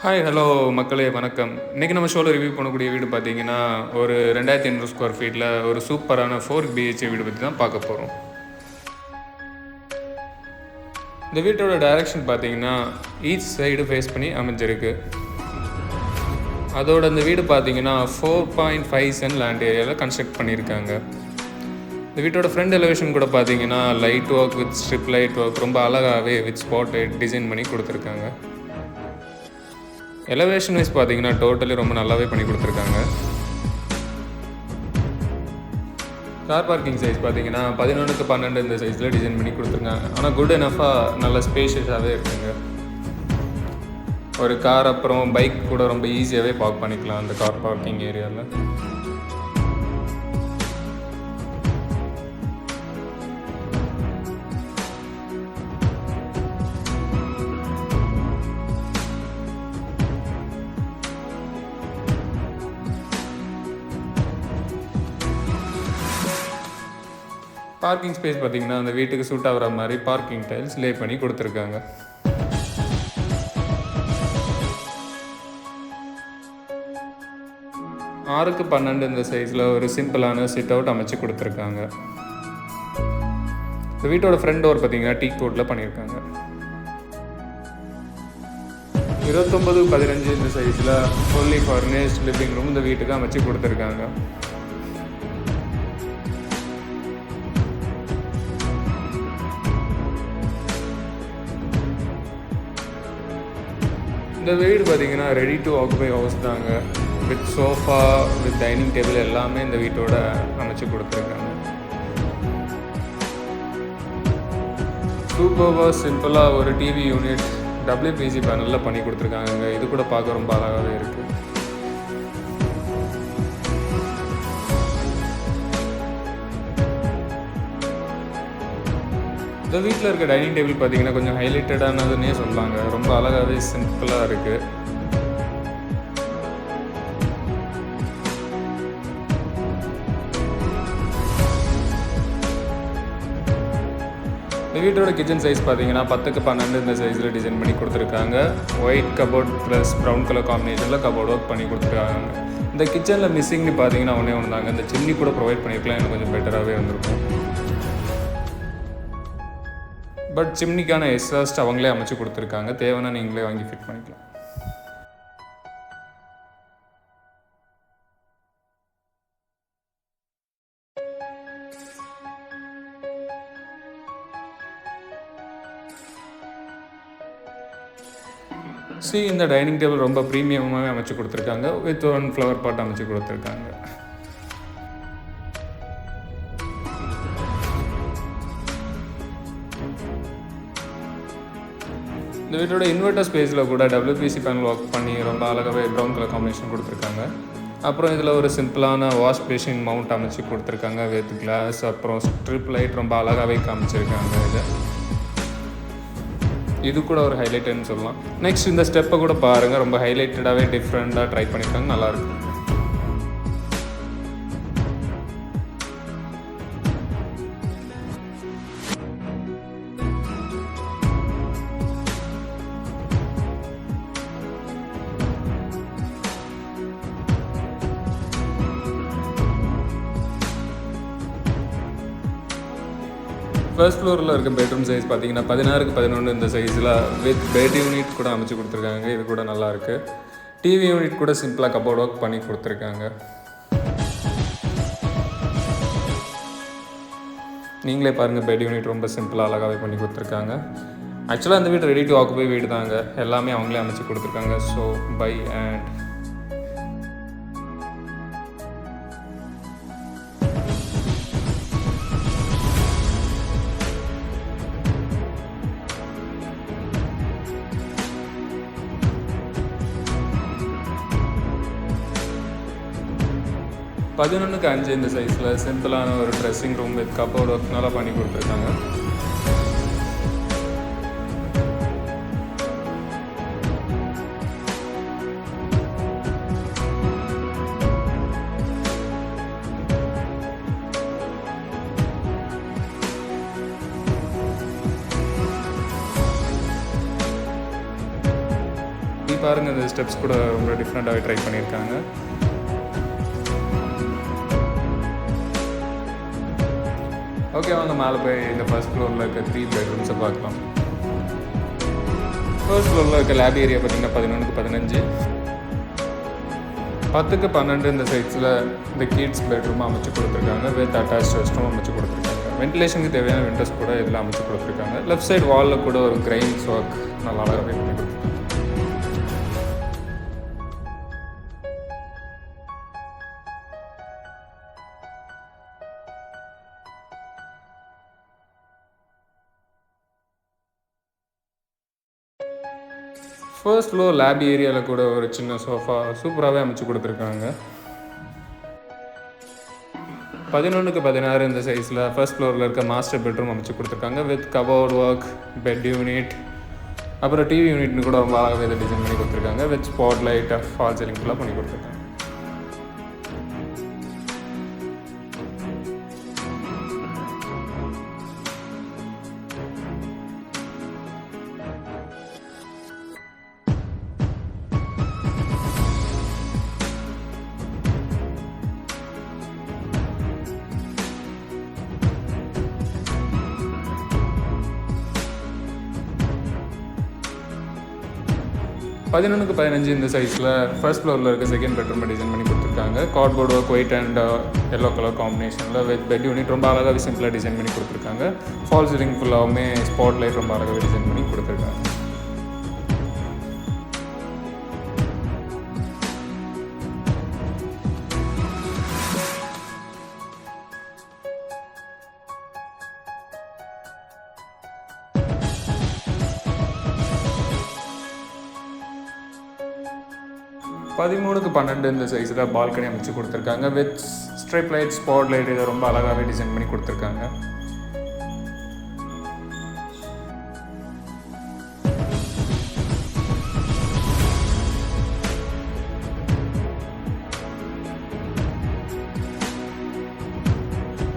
Hi hello மக்களே வணக்கம். இன்றைக்கி நம்ம ஷோவில் ரிவ்யூ பண்ணக்கூடிய வீடு பார்த்தீங்கன்னா ஒரு ரெண்டாயிரத்தி ஐநூறு ஸ்கொயர் ஃபீட்டில் ஒரு சூப்பரான ஃபோர் பிஹெச்ஏ வீடு பற்றி தான் பார்க்க போகிறோம் இந்த வீட்டோட டைரக்ஷன் பார்த்தீங்கன்னா ஈச் சைடு ஃபேஸ் பண்ணி அமைஞ்சிருக்கு. அதோட இந்த வீடு பார்த்தீங்கன்னா four point five cent land ஏரியாவில் கன்ஸ்ட்ரக்ட் பண்ணியிருக்காங்க. இந்த வீட்டோட ஃப்ரண்ட் எலிவேஷன் கூட பார்த்தீங்கன்னா light work with strip light work ரொம்ப அழகாகவே வித் ஸ்பாட் லைட் டிசைன் பண்ணி கொடுத்துருக்காங்க. எலவேஷன் வைஸ் பார்த்தீங்கன்னா டோட்டலி ரொம்ப நல்லாவே பண்ணி கொடுத்துருக்காங்க. கார் பார்க்கிங் சைஸ் பார்த்தீங்கன்னா பதினொன்றுக்கு பன்னெண்டு இந்த சைஸில் டிசைன் பண்ணி கொடுத்துருக்காங்க. ஆனால் குட் எனஃபாக நல்ல ஸ்பேஷியஸாகவே இருக்குங்க. ஒரு கார் அப்புறம் பைக் கூட ரொம்ப ஈஸியாகவே பார்க் பண்ணிக்கலாம் அந்த கார் பார்க்கிங் ஏரியாவில் பார்க்கிங் ஸ்பேஸ் பார்த்தீங்கன்னா அந்த வீட்டுக்கு சூட் ஆகிற மாதிரி பார்க்கிங் டைல்ஸ் லே பண்ணி கொடுத்துருக்காங்க. ஆறுக்கு பன்னெண்டு இந்த சைஸில் ஒரு சிம்பிளான சிட் அவுட் அமைச்சு கொடுத்துருக்காங்க. இந்த வீட்டோட ஃப்ரண்ட் டோர் பார்த்தீங்கன்னா டீ கோட்டில் பண்ணியிருக்காங்க. இருபத்தொம்பது பதினஞ்சு இந்த சைஸில் ஃபுல்லி ஃபர்னிஷ்ட் லிவிங் ரூம் இந்த வீட்டுக்கு அமைச்சு கொடுத்துருக்காங்க. இந்த வீடு பார்த்தீங்கன்னா ரெடி டு ஆக்குபை ஹவுஸ் தாங்க. With sofa with dining table எல்லாமே இந்த வீட்டோட அமைச்சு கொடுத்துருக்காங்க. சூப்பர்வாக சிம்பிளாக ஒரு டிவி யூனிட் டபிள்யூபிசி பேனலில் பண்ணி கொடுத்துருக்காங்க இது கூட பார்க்க ரொம்ப அழகாகவே இருக்குது இந்த வீட்டில் இருக்க டைனிங் டேபிள் பார்த்தீங்கன்னா கொஞ்சம் ஹைலைட்டடானதுன்னே சொல்லாங்க. ரொம்ப அழகாகவே சிம்பிளாக இருக்குது இந்த வீட்டோட கிச்சன் சைஸ் பார்த்தீங்கன்னா பத்துக்கு பன்னெண்டு இந்த சைஸில் டிசைன் பண்ணி கொடுத்துருக்காங்க. White cupboard plus brown colour காம்பினேஷனில் கபோர்ட் ஒர்க் பண்ணி கொடுத்துருக்காங்க. இந்த கிச்சனில் மிஸ்ஸிங்னு பார்த்தீங்கன்னா ஒன்றே ஒன்று தாங்க இந்த சிம்னி கூட ப்ரொவைட் பண்ணியிருக்கலாம் எனக்கு கொஞ்சம் பெட்டராகவே வந்திருக்கும். பட் சிம்னிக்கான எக்ஸாஸ்ட் அவங்களே அமைச்சு கொடுத்துருக்காங்க. தேவைன்னா நீங்களே வாங்கி ஃபிட் பண்ணிக்கலாம். சி இந்த டைனிங் டேபிள் ரொம்ப ப்ரீமியமாகவே அமைச்சு கொடுத்துருக்காங்க. வித் ஒன் ஃப்ளவர் பாட் அமைச்சு கொடுத்துருக்காங்க. இந்த வீட்டோட இன்வெர்டர் ஸ்பேஸில் கூட டபிள்யூபிசி பேனல் ஒர்க் பண்ணி ரொம்ப அழகாகவே ப்ரௌன் கலர் காம்பினேஷன் கொடுத்துருக்காங்க. அப்புறம் இதில் ஒரு சிம்பிளான வாஷ் பேஷின் மவுண்ட் அமைச்சு கொடுத்துருக்காங்க வித் கிளாஸ் அப்புறம் ஸ்ட்ரிப் லைட் ரொம்ப அழகாகவே காமிச்சிருக்காங்க இதை. இது கூட ஒரு ஹைலைட்டுன்னு சொல்லலாம். நெக்ஸ்ட் இந்த ஸ்டெப்பை கூட பாருங்கள் ரொம்ப ஹைலைட்டடாகவே டிஃப்ரெண்ட்டாக ட்ரை பண்ணியிருக்காங்க நல்லாயிருக்கும் ஃபர்ஸ்ட் ஃப்ளோரில் இருக்க பெட்ரூம் சைஸ் பார்த்தீங்கன்னா பதினாறுக்கு பதினொன்று இந்த சைஸில் வித் பெட் யூனிட் கூட அமைச்சு கொடுத்துருக்காங்க. இது கூட நல்லாயிருக்கு டிவி யூனிட் கூட சிம்பிளாக கபோர்ட் ஒர்க் பண்ணி கொடுத்துருக்காங்க. நீங்களே பாருங்கள் பெட் யூனிட் ரொம்ப சிம்பிளாக அழகாகவே பண்ணி கொடுத்துருக்காங்க. ஆக்சுவலாக அந்த வீடு ரெடி டு ஆக்குபை வீடு தாங்க எல்லாமே அவங்களே அமைச்சு கொடுத்துருக்காங்க. ஸோ பை அண்ட் பதினொன்றுக்கு அஞ்சு இந்த சைஸில் சிம்பிளான ஒரு ட்ரெஸ்ஸிங் ரூம் வித் கப்போர்ட் நல்லா பண்ணி கொடுத்துருக்காங்க. பாருங்க இந்த ஸ்டெப்ஸ் கூட ரொம்ப டிஃப்ரெண்ட்டாகவே ட்ரை பண்ணியிருக்காங்க ஓகே வாங்க மேலே போய் இந்த ஃபர்ஸ்ட் ஃப்ளோரில் இருக்க த்ரீ பெட்ரூம்ஸை பார்க்கலாம். ஃபர்ஸ்ட் ஃப்ளோரில் இருக்க லேப் ஏரியா பார்த்தீங்கன்னா பதினொன்றுக்கு பதினஞ்சு. பத்துக்கு பன்னெண்டு இந்த சைட்ஸில் இந்த கிட்ஸ் பெட்ரூம் அமைச்சு கொடுத்துருக்காங்க. வித் அட்டாச் ரெஸ்ட்ரூம் அமைச்சு கொடுத்துருக்காங்க. வென்டிலேஷனுக்கு தேவையான விண்டோஸ் கூட இதில் அமைச்சு கொடுத்துருக்காங்க. லெஃப்ட் சைடு வாலில் கூட ஒரு கிரைன்ஸ் ஒர்க் நல்லா அழகாக பண்ணி ஃபர்ஸ்ட் ஃப்ளோர் லேப் ஏரியாவில் கூட ஒரு சின்ன சோஃபா சூப்பராகவே அமைச்சு கொடுத்துருக்காங்க. பதினொன்றுக்கு பதினாறு இந்த சைஸில் ஃபர்ஸ்ட் ஃப்ளோரில் இருக்க மாஸ்டர் பெட்ரூம் அமைச்சு கொடுத்துருக்காங்க with cupboard work bed unit அப்புறம் டிவி யூனிட்னு கூட ரொம்ப அழகாக இதை டிசைன் பண்ணி கொடுத்துருக்காங்க with spot light fall ceiling ஃபுல்லாக பண்ணி கொடுத்துருக்காங்க. பதினொன்றுக்கு பதினஞ்சு இந்த சைஸில் ஃபர்ஸ்ட் ஃப்ளோரில் இருக்க செகண்ட் பெட்ரூம் டிசைன் பண்ணி கொடுத்துருக்காங்க. Cardboard work white and yellow colour காம்பினேஷனில் வித் பெட் யூனிட் ரொம்ப அழகாக சிம்பிளாக டிசைன் பண்ணி கொடுத்துருக்காங்க. ஃபால் சீலிங் ஃபுல்லாகவுமே ஸ்பாட் லைட் ரொம்ப அழகாக டிசைன் பண்ணி கொடுத்துருக்காங்க. பதிமூணுக்கு பன்னெண்டு இந்த சைஸில் பால்கனி அமைச்சு கொடுத்துருக்காங்க. With stripe light spot light இதை ரொம்ப அழகாகவே டிசைன் பண்ணி கொடுத்துருக்காங்க.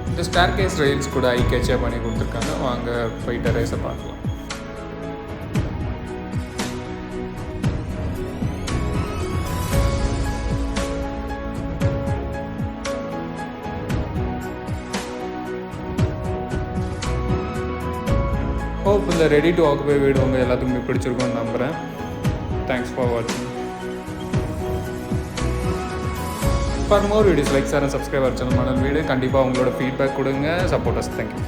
இந்த ஸ்டார் கேஸ் கூட ஐ கேட்சாக பண்ணி கொடுத்துருக்காங்க. வாங்க போயிட்டு ரைஸை பார்க்கலாம். ஹோப் இந்த ரெடி டு ஆக்குபை வீடு உங்கள் எல்லாத்துக்குமே பிடிச்சிருக்கும்னு நம்புகிறேன் தேங்க்ஸ் ஃபார் வாட்சிங் for more videos like share subscriber channel மணல் வீடு கண்டிப்பாக உங்களோட ஃபீட்பேக் கொடுங்க. Supporters thank you